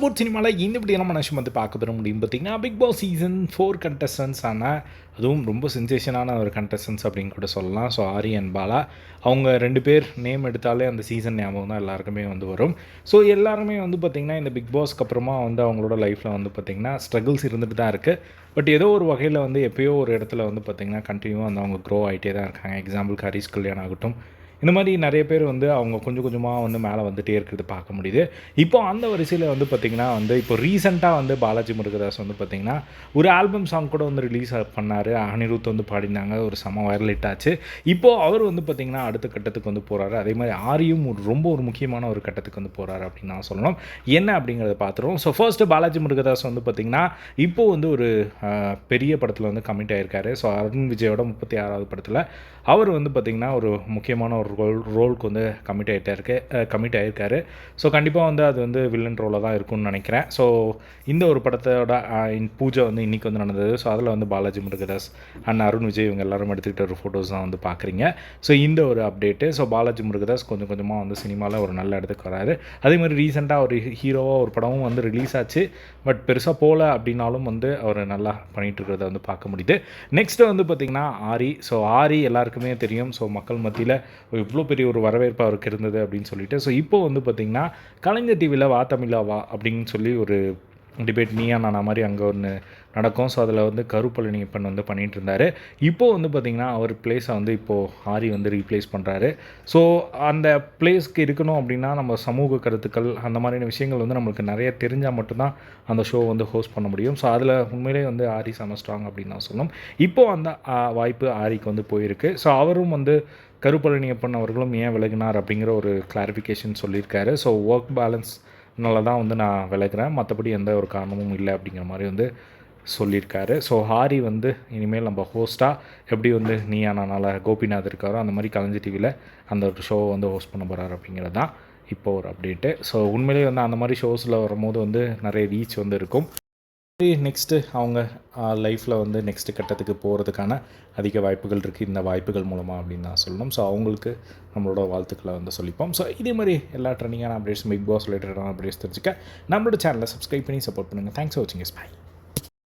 Board சினிமாவில் இந்த இப்படி நம்ம நிமிஷம் வந்து பார்க்க பெற முடியும் பார்த்தீங்கன்னா Bigg Boss season four contestants ஆனால் அதுவும் ரொம்ப சென்சேஷனான ஒரு கண்டஸ்டன்ஸ் அப்படின்னு கூட சொல்லலாம். ஸோ ஆரி அண்ட் பாலா அவங்க ரெண்டு பேர் நேம் எடுத்தாலே அந்த சீசன் ஞாபகம் தான் எல்லாருக்குமே வந்து வரும். ஸோ எல்லாருமே வந்து பார்த்திங்கன்னா இந்த பிக் பாஸ்க்கு அப்புறமா வந்து அவங்களோட லைஃப்பில் வந்து பார்த்திங்கன்னா ஸ்ட்ரகிள்ஸ் இருந்துட்டு தான் இருக்குது பட் ஏதோ ஒரு வகையில் வந்து எப்போயோ ஒரு இடத்துல வந்து பார்த்திங்கன்னா கண்டினியூவாக வந்து அவங்க க்ரோ ஆகிட்டே தான் இருக்காங்க. எக்ஸாம்பிள் ஹரிஸ் கல்யாணம் ஆகட்டும் இந்த மாதிரி நிறைய பேர் வந்து அவங்க கொஞ்சம் கொஞ்சமாக வந்து மேலே வந்துட்டே இருக்கிறது பார்க்க முடியுது. இப்போ அந்த வரிசையில் வந்து பார்த்திங்கன்னா வந்து இப்போ ரீசெண்டாக வந்து பாலாஜி முருகதாஸ் வந்து பார்த்திங்கன்னா ஒரு ஆல்பம் சாங் கூட வந்து ரிலீஸ் பண்ணார். அனிருத் வந்து பாடினாங்க ஒரு செம வைரல் ஹிட் ஆச்சு. இப்போது அவர் வந்து பார்த்திங்கன்னா அடுத்த கட்டத்துக்கு வந்து போகிறாரு அதே மாதிரி ஆரியும் ஒரு ரொம்ப ஒரு முக்கியமான ஒரு கட்டத்துக்கு வந்து போகிறாரு அப்படின்னு நான் சொல்லணும். என்ன அப்படிங்கிறத பார்த்துருவோம். ஸோ ஃபர்ஸ்ட்டு பாலாஜி முருகதாஸ் வந்து பார்த்திங்கன்னா இப்போது வந்து ஒரு பெரிய படத்தில் வந்து கமிட் ஆகியிருக்காரு ஸோ அருண் விஜயோட முப்பத்தி ஆறாவது படத்தில் அவர் வந்து பார்த்திங்கன்னா ஒரு முக்கியமான ஒரு ரோல் ரோலுக்கு வந்து கமிட் ஆகிட்டே இருக்கு கமிட் ஆகியிருக்காரு ஸோ கண்டிப்பாக வந்து அது வந்து வில்லன் ரோலாக தான் இருக்கும்னு நினைக்கிறேன். ஸோ இந்த ஒரு படத்தோட இன் பூஜை வந்து இன்றைக்கி வந்து நடந்தது. ஸோ அதில் வந்து பாலாஜி முருகதாஸ் அண்ட் அருண் விஜய் இவங்க எல்லாரும் எடுத்துக்கிட்ட ஒரு ஃபோட்டோஸ் தான் வந்து பார்க்குறீங்க ஸோ இந்த ஒரு அப்டேட்டு ஸோ பாலாஜி முருகதாஸ் கொஞ்சம் கொஞ்சமாக வந்து சினிமாவில் ஒரு நல்ல இடத்துக்கு வராரு. அதே மாதிரி ரீசெண்டாக ஒரு ஹீரோவாக ஒரு படமும் வந்து ரிலீஸ் ஆச்சு. பட் பெருசாக போகல அப்படின்னாலும் வந்து அவர் நல்லா பண்ணிகிட்டு இருக்கிறத வந்து பார்க்க முடியுது. நெக்ஸ்ட்டு வந்து பார்த்திங்கன்னா ஆரி. ஸோ ஆரி எல்லாருக்குமே தெரியும். ஸோ மக்கள் மத்தியில் இவ்வளோ பெரிய ஒரு வரவேற்பு அவருக்கு இருந்தது அப்படின்னு சொல்லிட்டு. ஸோ இப்போ வந்து பார்த்திங்கன்னா கலைஞர் டிவியில் வா தமிழா வா அப்படின்னு சொல்லி ஒரு டிபேட் நீயா நானா மாதிரி அங்கே ஒன்று நடக்கும். ஸோ அதில் வந்து கருப்பழனியப்பன் வந்து பண்ணிகிட்டு இருந்தார். இப்போது வந்து பார்த்திங்கன்னா அவர் பிளேஸை வந்து இப்போது ஆரி வந்து ரீப்ளேஸ் பண்ணுறாரு ஸோ அந்த பிளேஸ்க்கு இருக்கணும் அப்படின்னா நம்ம சமூக கருத்துக்கள் அந்த மாதிரியான விஷயங்கள் வந்து நம்மளுக்கு நிறைய தெரிஞ்சால் மட்டும்தான் அந்த ஷோ வந்து ஹோஸ்ட் பண்ண முடியும். ஸோ அதில் உண்மையிலே வந்து ஆரி செம ஸ்ட்ராங் அப்படின்னு நான் சொல்லணும். இப்போது அந்த வாய்ப்பு ஆரிக்கு வந்து போயிருக்கு. ஸோ அவரும் வந்து கருப்பழனியப்பன் அவர்களும் ஏன் விலகினார் அப்படிங்கிற ஒரு கிளாரிஃபிகேஷன் சொல்லியிருக்காரு. ஸோ ஒர்க் பேலன்ஸ் அதனால தான் வந்து நான் விளக்குறேன் மற்றபடி எந்த ஒரு காரணமும் இல்லை அப்படிங்கிற மாதிரி வந்து சொல்லியிருக்காரு. ஸோ ஹாரி வந்து இனிமேல் நம்ம ஹோஸ்ட்டாக எப்படி வந்து நீயா நானால கோபிநாத் இருக்காரோ அந்த மாதிரி கலைஞ்சி டிவியில் அந்த ஒரு ஷோவை வந்து ஹோஸ்ட் பண்ண போகிறாரு அப்படிங்கிறது தான் இப்போ ஒரு அப்டேட்டு ஸோ உண்மையிலேயே வந்து அந்த மாதிரி ஷோஸில் வரும்போது வந்து நிறைய ரீச் வந்து இருக்கும். நெக்ஸ்ட்டு அவங்க லைஃப்பில் வந்து நெக்ஸ்ட் கட்டத்துக்கு போகிறதுக்கான அதிக வாய்ப்புகள் இருக்குது இந்த வாய்ப்புகள் மூலமாக அப்படின்னு நான் சொல்லணும். ஸோ அவங்களுக்கு நம்மளோட வாழ்த்துக்களை வந்து சொல்லிப்போம். ஸோ இதே மாதிரி எல்லா ட்ரெண்டிங்கான அப்டேட்ஸ் பிக் பாஸ் ரிலேட்டடான அப்டேட்ஸ் தெரிஞ்சுக்க நம்மளோட சேனலை சப்ஸ்கிரைப் பண்ணி சப்போர்ட் பண்ணுங்கள் தேங்க்ஸ் ஃபார் வாட்சிங் இஸ் பை